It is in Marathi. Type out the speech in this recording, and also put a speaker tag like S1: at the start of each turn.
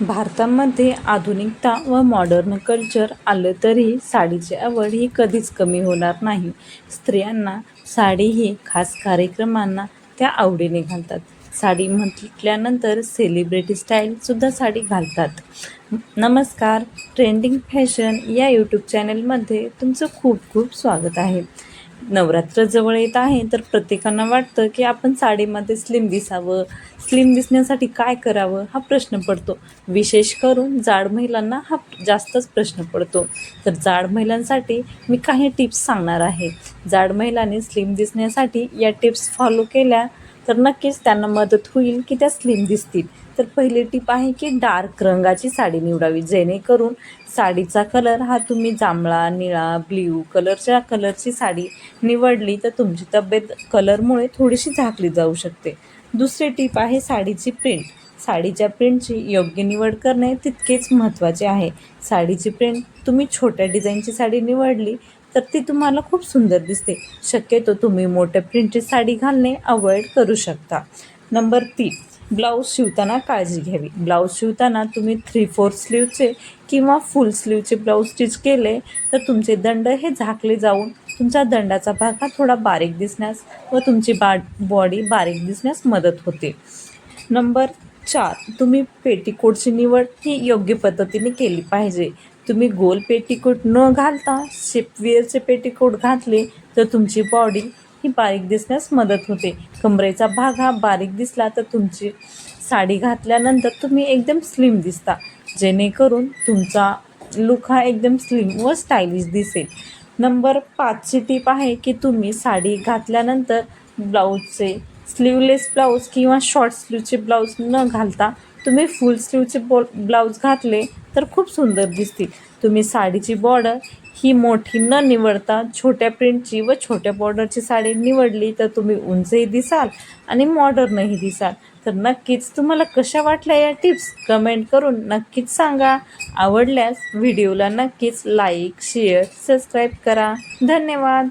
S1: भारतामध्ये आधुनिकता व मॉडर्न कल्चर आलं तरी साडीची आवड ही कधीच कमी होणार नाही. स्त्रियांना साडी ही खास कार्यक्रमांना त्या आवडीने घालतात. साडी म्हटल्यानंतर सेलिब्रिटी स्टाईलसुद्धा साडी घालतात. नमस्कार ट्रेंडिंग फॅशन या यूट्यूब चॅनलमध्ये तुमचं खूप खूप स्वागत आहे. नवरात्र जवळ येत आहे तर प्रत्येकांना वाटतं की आपण साडीमध्ये स्लिम दिसावं. स्लिम दिसण्यासाठी काय करावं? हा प्रश्न पडतो. विशेष करून जाड महिलांना हा जास्तच प्रश्न पडतो. तर जाड महिलांसाठी मी काही टिप्स सांगणार आहे. जाड महिलांनी स्लिम दिसण्यासाठी या टिप्स फॉलो केल्या तर नक्कीच त्यांना मदत होईल की त्या स्लिम दिसतील. तर पहिली टीप आहे की डार्क रंगाची साडी निवडावी जेणेकरून साडीचा कलर हा तुम्ही जांभळा निळा ब्ल्यू कलरच्या कलरची साडी निवडली तर तुमची तब्येत कलरमुळे थोडीशी झाकली जाऊ शकते. दुसरी टीप आहे साडीची प्रिंट साडीच्या प्रिंटची योग्य निवड करणे तितकेच महत्त्वाचे आहे. साडीची प्रिंट तुम्ही छोट्या डिझाईनची साडी निवडली तर ती तुम्हाला खूप सुंदर दिसते. शक्यतो तुम्ही मोठ्या प्रिंटची साडी घालणे अवॉइड करू शकता. नंबर तीन ब्लाऊज शिवताना काळजी घ्यावी. ब्लाऊज शिवताना तुम्ही थ्री फोर्थ स्लीवचे किंवा फुल स्लीवचे ब्लाऊज स्टिच केले तर तुमचे दंड हे झाकले जाऊन तुमचा दंडाचा भाग हा थोडा बारीक दिसण्यास व तुमची बा बॉडी बारीक दिसण्यास मदत होते. नंबर चार तुम्ही पेटीकोटची निवड ही योग्य पद्धतीने केली पाहिजे. तुम्ही गोल पेटीकोट न घालता शेपवेअरचे पेटीकोट घातले तर तुमची बॉडी ही बारीक दिसण्यास मदत होते. कमरेचा भाग हा बारीक दिसला तर तुमची साडी घातल्यानंतर तुम्ही एकदम स्लिम दिसता. जेणेकरून तुमचा लुक हा एकदम स्लिम व स्टायलिश दिसेल. नंबर पाचची टीप आहे की तुम्ही साडी घातल्यानंतर ब्लाऊजचे स्लीवलेस ब्लाऊज किंवा शॉर्ट स्लीवचे ब्लाऊज न घालता तुम्ही फुल स्लीवचे बो ब्लाऊज घातले तर खूप सुंदर दिसतील. तुम्ही साडीची बॉर्डर ही मोठी न निवडता छोट्या प्रिंटची व छोट्या बॉर्डरची साडी निवडली तर तुम्ही उंचही दिसाल आणि मॉडर्नही दिसाल. तर नक्कीच तुम्हाला कशा वाटल्या या टिप्स कमेंट करून नक्कीच सांगा. आवडल्यास व्हिडिओला नक्कीच लाईक शेअर सबस्क्राईब करा. धन्यवाद.